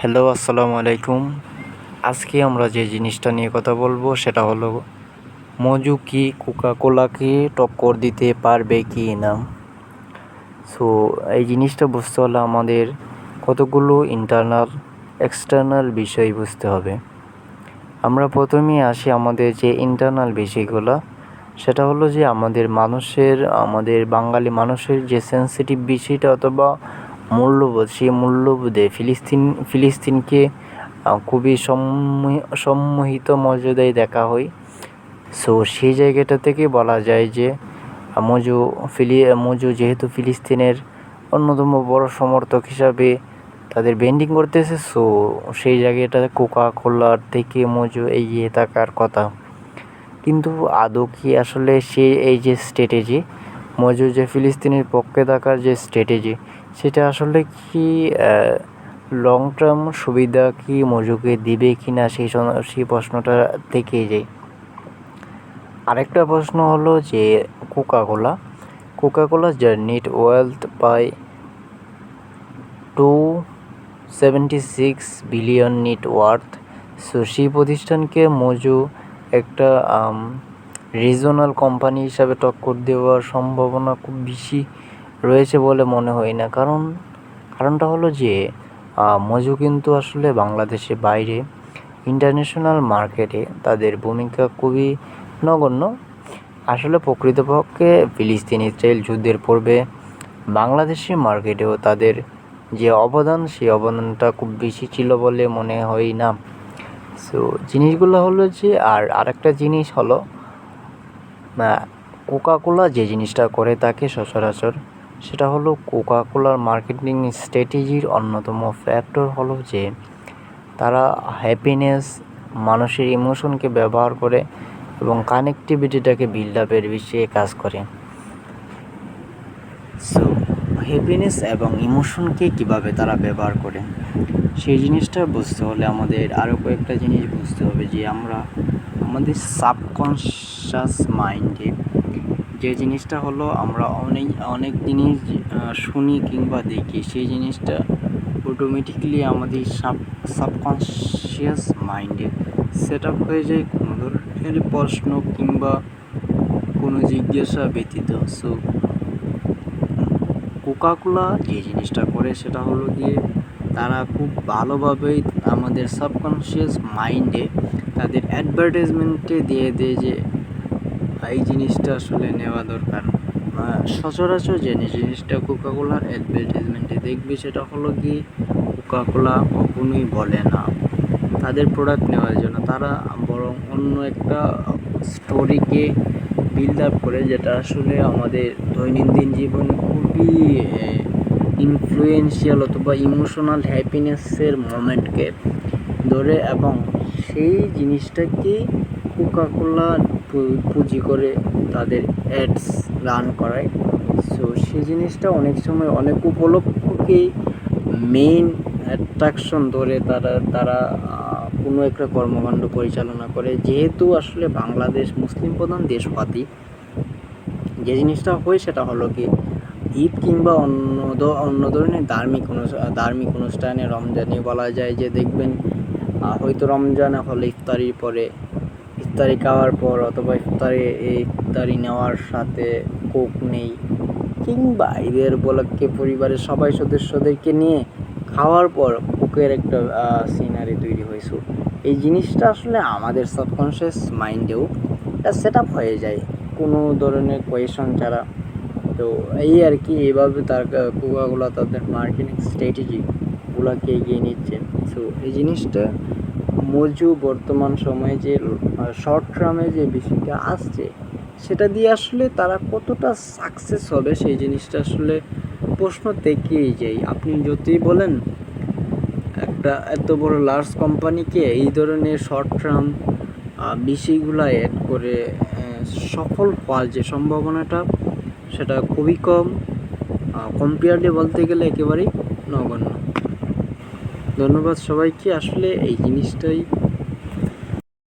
Hello, আসসালামু আলাইকুম। আজকে আমরা যে জিনিসটা নিয়ে কথা বলব সেটা হলো মজু কি কোকা কোলাকে টক্কর দিতে পারবে কি না? সো এই জিনিসটা বুঝতে হলে আমাদের কতগুলো ইন্টারনাল এক্সটার্নাল বিষয় বুঝতে হবে। আমরা প্রথমেই আসি আমাদের যে ইন্টারনাল বিষয়গুলো। সেটা হলো যে আমাদের মানুষের, আমাদের বাঙালি মানুষের যে সেন্সিটিভ বিষয়টা অথবা মূল্যবোধ, সেই মূল্যবোধে ফিলিস্তিন, ফিলিস্তিনকে খুবই সম্মোহিত মর্যাদায় দেখা হয়। সো সেই জায়গাটা থেকে বলা যায় যে, মজু ফিলি, মজু যেহেতু ফিলিস্তিনের অন্যতম বড় সমর্থক হিসাবে তাদের বেন্ডিং করতেছে সো সেই জায়গাটা কোকা কোলার থেকে মজু এগিয়ে থাকার কথা। কিন্তু আদৌ কি আসলে সে এই যে স্ট্র্যাটেজি মজু যে ফিলিস্তিনের পক্ষে থাকার যে স্ট্র্যাটেজি সেটা আসলে কি লং টার্ম সুবিধা কি মজুকে দিবে কি না সেই সেই প্রশ্নটা থেকেই যায় আরেকটা প্রশ্ন হলো যে কোকা কোলা কোকা কোলা যার net wealth by two seventy six billion net worth so সেই প্রতিষ্ঠানকে মজু একটা রিজনাল কোম্পানি হিসাবে টক্কর দেওয়ার সম্ভাবনা খুব বেশি রয়েছে বলে মনে হয় না। কারণ, কারণটা হলো যে মজু কিন্তু আসলে বাংলাদেশের বাইরে ইন্টারন্যাশনাল মার্কেটে তাদের ভূমিকা খুবই নগণ্য। আসলে প্রকৃতপক্ষে ফিলিস্তিন ইসরায়েল যুদ্ধের পূর্বে বাংলাদেশি মার্কেটেও তাদের যে অবদান, সেই অবদানটা খুব বেশি ছিল বলে মনে হয় না। সো জিনিসগুলো হলো যে, আর আরেকটা জিনিস হলো কোকাকোলা যে জিনিসটা করে তাকে সচরাচর, সেটা হলো কোকাকোলার মার্কেটিং স্ট্র্যাটেজির অন্যতম ফ্যাক্টর হলো যে, তারা হ্যাপিনেস মানুষের ইমোশনকে ব্যবহার করে এবং কানেকটিভিটিটাকে বিল্ড আপের বিষয়ে কাজ করে। সো হ্যাপিনেস এবং ইমোশনকে কীভাবে তারা ব্যবহার করে? সেই জিনিসটা বুঝতে হলে আমাদের আরও কয়েকটা জিনিস বুঝতে হবে যে, আমরা আমাদের সাবকনশাস মাইন্ডে যে জিনিসটা হলো আমরা অনেক অনেক জিনিস শুনি কিংবা দেখি, সেই জিনিসটা অটোমেটিকলি আমাদের সাব সাবকনশিয়াস মাইন্ডে সেট আপ হয়ে যায় কোনো ধরনের প্রশ্ন কিংবা কোনো জিজ্ঞাসা ব্যতীত। সো কোকাকোলা যে জিনিসটা করে সেটা হলো গিয়ে তারা খুব ভালোভাবেই আমাদের সাবকনশিয়াস মাইন্ডে তাদের অ্যাডভার্টাইজমেন্টে দিয়ে দেয় যে এই জিনিসটা আসলে নেওয়া দরকার। সচরাচর যে জিনিসটা কোকাকোলার অ্যাডভার্টাইজমেন্টে দেখবে সেটা হলো কি কোকাকোলা কখনোই বলে না। তাদের প্রোডাক্ট নেওয়ার জন্য। তারা বরং অন্য একটা স্টোরিকে বিল্ড আপ করে যেটা আসলে আমাদের দৈনন্দিন জীবনে খুবই ইনফ্লুয়েন্সিয়াল অথবা ইমোশনাল হ্যাপিনেসের মোমেন্টকে ধরে এবং সেই জিনিসটাকে কোকাকোলা পুঁজি করে তাদের অ্যাডস রান করায়। সো সেই জিনিসটা অনেক সময় অনেক উপলক্ষকেই মেইন অ্যাট্রাকশন ধরে তারা তারা কোনো একটা কর্মকাণ্ড পরিচালনা করে। যেহেতু আসলে বাংলাদেশ মুসলিম প্রধান দেশপাতি, যে জিনিসটা হয় সেটা হলো কি, ঈদ কিংবা অন্য অন্য ধরনের ধার্মিক ধার্মিক অনুষ্ঠানে রমজানে বলা যায় যে দেখবেন হয়তো রমজানে হলে ইফতারির পরে ইফতারি খাওয়ার পর অথবা ইফতারি ইফতারি নেওয়ার সাথে কোক নেই কিংবা ঈদের উপলক্ষে পরিবারের সবাই সদস্যদেরকে নিয়ে খাওয়ার পর কোকের একটা সিনারি তৈরি হয়েছে। এই জিনিসটা আসলে আমাদের সাবকনশিয়াস মাইন্ডেও এটা সেট আপ হয়ে যায়। কোনো ধরনের কোয়েশন ছাড়া। তো এই আর কি এইভাবে তার কোকাগুলো তাদের মার্কেটিং স্ট্র্যাটেজিগুলোকে এগিয়ে নিচ্ছে। সো এই জিনিসটা মজু বর্তমান সময়ে যে শর্ট টার্মে যে বিষয়টা আসছে, সেটা দিয়ে আসলে তারা কতটা সাকসেস হবে সেই জিনিসটা আসলে প্রশ্ন থেকেই যাই আপনি যতই বলেন, একটা এত বড় লার্জ কোম্পানিকে এই ধরনের শর্ট টার্ম বিষয়গুলো অ্যাড করে সফল হওয়ার যে সম্ভাবনাটা, সেটা খুবই কম। কম্পেয়ারলি বলতে গেলে একেবারেই নগণ্য। ধন্যবাদ সবাইকে। আসলে এই জিনিসটাই